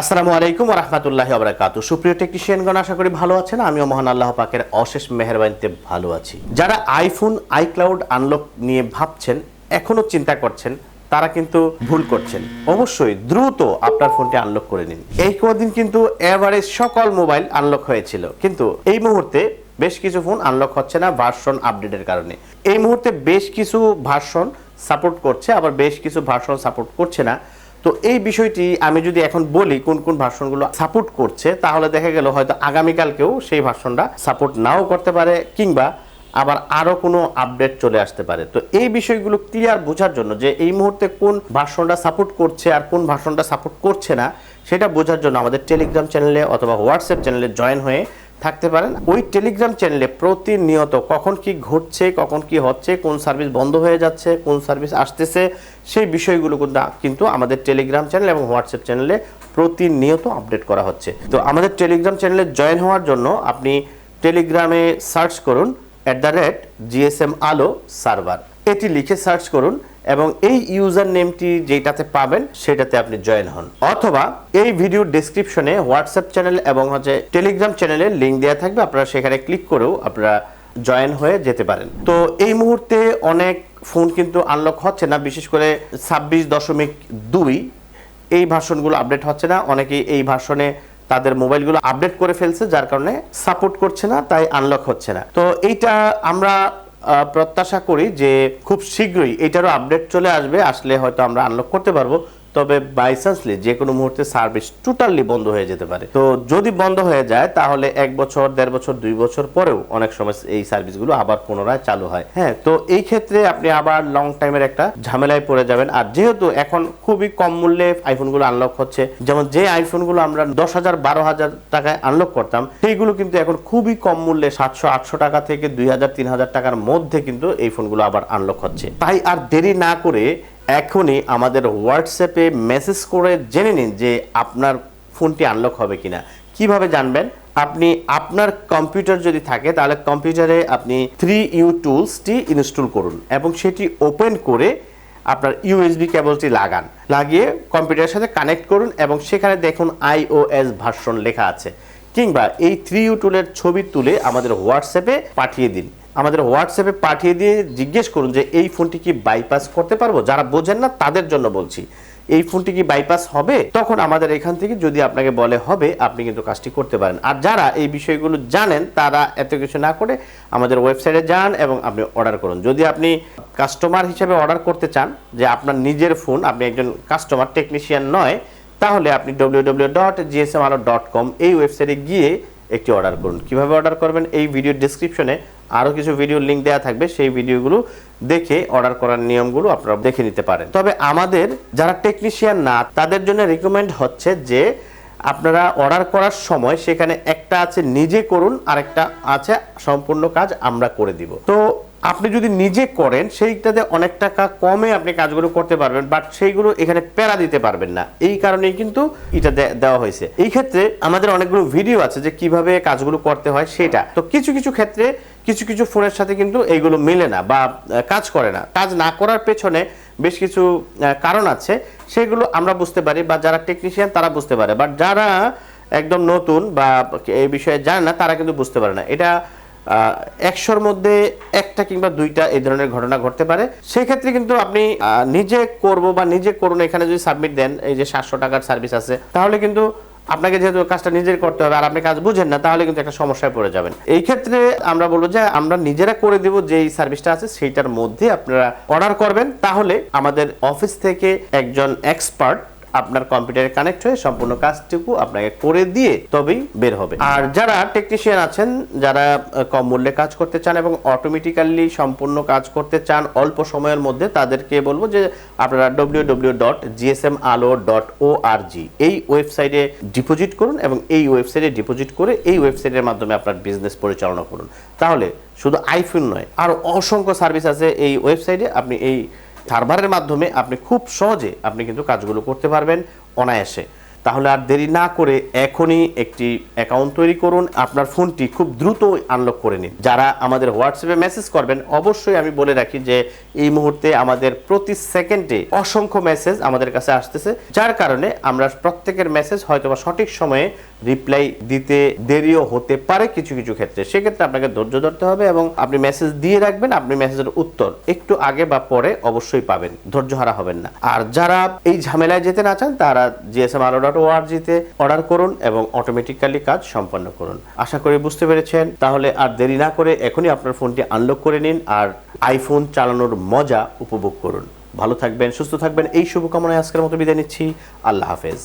আসসালামু আলাইকুম রহমতুল্লাহ আবরাকাত সুপ্রিয় টেকনিশিয়ানগণ, আশা করি ভালো আছেন। আমিও মহান আল্লাহ পাকের অশেষ মেহরবানিতে ভালো আছি। যারা আইফোন আইক্লাউড আনলক নিয়ে ভাবছেন, এখনও চিন্তা করছেন, তারা কিন্তু ভুল করছেন। অবশ্যই দ্রুত আপনার ফোনটি আনলক করে নিন। এই কদিন কিন্তু এভারেজ সকল মোবাইল আনলক হয়েছিল। কিন্তু এই মুহূর্তে বেশ কিছু ফোন আনলক হচ্ছে না ভার্সন আপডেটের কারণে। এই মুহূর্তে বেশ কিছু ভার্সন সাপোর্ট করছে, আবার বেশ কিছু ভার্সন সাপোর্ট করছে না। তো এই বিষয়টি আমি যদি এখন বলি কোন কোন ভার্সনগুলো সাপোর্ট করছে, তাহলে দেখা গেল হয়তো আগামীকালকেও সেই ভার্সনটা সাপোর্ট নাও করতে পারে কিংবা আবার আরও কোনো আপডেট চলে আসতে পারে। তো এই বিষয়গুলো ক্লিয়ার বোঝার জন্য যে এই মুহূর্তে কোন ভার্সনটা সাপোর্ট করছে আর কোন ভার্সনটা সাপোর্ট করছে না, সেটা বোঝার জন্য আমাদের টেলিগ্রাম চ্যানেলে অথবা হোয়াটসঅ্যাপ চ্যানেলে জয়েন হয়ে থাকতে পারেন। ওই টেলিগ্রাম চ্যানেলে প্রতিনিয়ত কখন কি ঘটছে, কখন কি হচ্ছে, কোন সার্ভিস বন্ধ হয়ে যাচ্ছে, কোন সার্ভিস আসতেছে, সেই বিষয়গুলো কিন্তু- আমাদের টেলিগ্রাম চ্যানেল এবং হোয়াটসঅ্যাপ চ্যানেলে প্রতিনিয়ত আপডেট করা হচ্ছে। তো আমাদের টেলিগ্রাম চ্যানেলে জয়েন হওয়ার জন্য আপনি টেলিগ্রামে সার্চ করুন at the rate GSM Alo server এটি লিখে সার্চ করুন এবং এই ইউজার নেমটি যেটাতে পাবেন, সেটাতে আপনি জয়েন হন। অথবা এই ভিডিও ডেসক্রিপশনে হোয়াটসঅ্যাপ চ্যানেল এবং হচ্ছে টেলিগ্রাম চ্যানেলের লিঙ্ক দেওয়া থাকবে, আপনারা সেখানে ক্লিক করেও আপনারা জয়েন হয়ে যেতে পারেন। তো এই মুহূর্তে অনেক ফোন কিন্তু আনলক হচ্ছে না, বিশেষ করে ছাব্বিশ দশমিক দুই, এই ভাষণগুলো আপডেট হচ্ছে না। অনেকেই এই ভার্সনে তাদের মোবাইলগুলো আপডেট করে ফেলছে, যার কারণে সাপোর্ট করছে না, তাই আনলক হচ্ছে না। তো এইটা আমরা প্রত্যাশা করি যে খুব শীঘ্রই এটারও আপডেট চলে আসবে, আসলে হয়তো আমরা আনলক করতে পারব। তবে বাইচান্সলি যে কোনো মুহূর্তে সার্ভিস টোটালি বন্ধ হয়ে যেতে পারে। তো যদি বন্ধ হয়ে যায়, তাহলে এক বছর, দেড় বছর, দুই বছর পরেও অনেক সময় এই সার্ভিসগুলো আবার পুনরায় চালু হয়। হ্যাঁ তো এই ক্ষেত্রে আপনি আবার লং টাইমের একটা ঝামেলায় পড়ে যাবেন। আর যেহেতু এখন খুবই কম মূল্যে আইফোনগুলো আনলক হচ্ছে, যেমন যে আইফোনগুলো আমরা দশ হাজার, বারো হাজার টাকায় আনলক করতাম, সেইগুলো কিন্তু এখন খুবই কম মূল্যে সাতশো, আটশো টাকা থেকে দুই হাজার, তিন হাজার টাকার মধ্যে কিন্তু এই ফোনগুলো আবার আনলক হচ্ছে। তাই আর দেরি না করে এখনই আমাদের হোয়াটসঅ্যাপে মেসেজ করে জেনে নিন যে আপনার ফোনটি আনলক হবে কিনা। কীভাবে জানবেন? আপনি আপনার কম্পিউটার যদি থাকে, তাহলে কম্পিউটারে আপনি থ্রি ইউ টুলসটি ইনস্টল করুন এবং সেটি ওপেন করে আপনার ইউএসবি কেবলটি লাগান। লাগিয়ে কম্পিউটারের সাথে কানেক্ট করুন এবং সেখানে দেখুন আইওএস ভার্সন লেখা আছে। কিংবা এই থ্রি ইউ টুলের ছবি তুলে আমাদের হোয়াটসঅ্যাপে পাঠিয়ে দিন। আমাদের হোয়াটসঅ্যাপে পাঠিয়ে দিয়ে জিজ্ঞেস করুন যে, এই ফোনটি কি বাইপাস করতে পারব? যারা বোঝেন না, তাদের জন্য বলছি, এই ফোনটি কি বাইপাস হবে? তখন আমাদের এখান থেকে যদি আপনাকে বলে হবে, আপনি কিন্তু কাজটি করতে পারেন। আর যারা এই বিষয়গুলো জানেন, তারা এত কিছু না করে আমাদের ওয়েবসাইটে যান এবং আপনি অর্ডার করুন। যদি আপনি কাস্টমার হিসেবে অর্ডার করতে চান, যে আপনার নিজের ফোন আপনি একজন কাস্টমার টেকনিশিয়ান নয় তাহলে আপনি www.gsmalo.com ডট ডট কম এই ওয়েবসাইটে গিয়ে একটি অর্ডার করুন। কীভাবে অর্ডার করবেন? এই ভিডিও ডেসক্রিপশনে আরও কিছু ভিডিও লিঙ্ক দেওয়া থাকবে। সেই ভিডিওগুলো দেখে অর্ডার করার নিয়মগুলো আপনারা দেখে নিতে পারেন। তবে আমাদের যারা টেকনিশিয়ান না, তাদের জন্য রিকমেন্ড হচ্ছে যে আপনারা অর্ডার করার সময় সেখানে একটা আছে, নিজে করুন আর একটা আছে, সম্পূর্ণ কাজ আমরা করে দিব। তো আপনি যদি নিজে করেন, সেইটাতে অনেক টাকা কমে আপনি কাজগুলো করতে পারবেন বাট সেইগুলো এখানে প্যারা দিতে পারবেন না। এই কারণেই কিন্তু এটা দেওয়া হয়েছে। এই ক্ষেত্রে আমাদের অনেকগুলো ভিডিও আছে যে কীভাবে কাজগুলো করতে হয় সেটা। তো কিছু কিছু ক্ষেত্রে কিছু কিছু ফোনের সাথে কিন্তু এইগুলো মেলে না বা কাজ করে না। কাজ না করার পেছনে বেশ কিছু কারণ আছে। সেগুলো আমরা বুঝতে পারি বা যারা টেকনিশিয়ান তারা বুঝতে পারে। বাট যারা একদম নতুন বা এই বিষয়ে জানে না, তারা কিন্তু বুঝতে পারে না। এটা একশোর মধ্যে একটা কিংবা দুইটা এই ধরনের ঘটনা ঘটতে পারে। সেক্ষেত্রে কিন্তু আপনি নিজে করব বা নিজে করুন, এখানে যদি সাবমিট দেন, এই যে সাতশো টাকার সার্ভিস আছে, তাহলে কিন্তু আপনাকে যেহেতু কাজটা নিজের করতে হবে আর আপনি কাজ বুঝেন না, তাহলে কিন্তু একটা সমস্যায় পড়ে যাবেন। এই ক্ষেত্রে আমরা বলব যে আমরা নিজেরা করে দিব যে এই সার্ভিসটা আছে, সেইটার মধ্যে আপনারা অর্ডার করবেন। তাহলে আমাদের অফিস থেকে একজন এক্সপার্ট আপনার কম্পিউটারে কানেক্ট হয়ে সম্পূর্ণ কাজটুকু আপনাকে করে দিয়ে তবেই বের হবে। আর যারা টেকনিশিয়ান আছেন, যারা কম মূল্যে কাজ করতে চান এবং অটোমেটিক্যালি সম্পূর্ণ কাজ করতে চান অল্প সময়ের মধ্যে, তাদেরকে বলব যে আপনারা W W dot GSM Alo dot O R G এই ওয়েবসাইটে ডিপোজিট করুন এবং এই ওয়েবসাইটে ডিপোজিট করে এই ওয়েবসাইটের মাধ্যমে আপনার বিজনেস পরিচালনা করুন। তাহলে শুধু আইফোন নয় আরও অসংখ্য সার্ভিস আছে এই ওয়েবসাইটে আপনি এই সার্ভারের মাধ্যমে আপনি খুব সহজে আপনি কিন্তু কাজগুলো করতে পারবেন অনায়াসে। তাহলে আর দেরি না করে এখনই একটি অ্যাকাউন্ট তৈরি করুন। আপনার ফোনটি খুব দ্রুত আনলক করে নিন। যারা আমাদের হোয়াটসঅ্যাপে মেসেজ করবেন, অবশ্যই আমি বলে রাখি যে এই মুহূর্তে আমাদের প্রতি সেকেন্ডে অসংখ্য মেসেজ আমাদের কাছে আসতেছে। যার কারণে আমরা প্রত্যেকের মেসেজ হয়তো বা সঠিক সময়ে রিপ্লাই দিতে দেরিও হতে পারে কিছু কিছু ক্ষেত্রে। সেক্ষেত্রে আপনাকে ধৈর্য ধরতে হবে এবং আপনি মেসেজ দিয়ে রাখবেন, আপনি মেসেজের উত্তর একটু আগে বা পরে অবশ্যই পাবেন। ধৈর্য হারা হবেন না। আর যারা এই ঝামেলায় যেতে না চান, তারা জিএসএম আরও ডট ওআরজিতে অর্ডার করুন এবং অটোমেটিক্যালি কাজ সম্পন্ন করুন। আশা করি বুঝতে পেরেছেন। তাহলে আর দেরি না করে এখনই আপনার ফোনটি আনলক করে নিন আর আইফোন চালানোর মজা উপভোগ করুন। ভালো থাকবেন, সুস্থ থাকবেন। এই শুভকামনায় আজকের মতো বিদায় নিচ্ছি। আল্লাহ হাফেজ।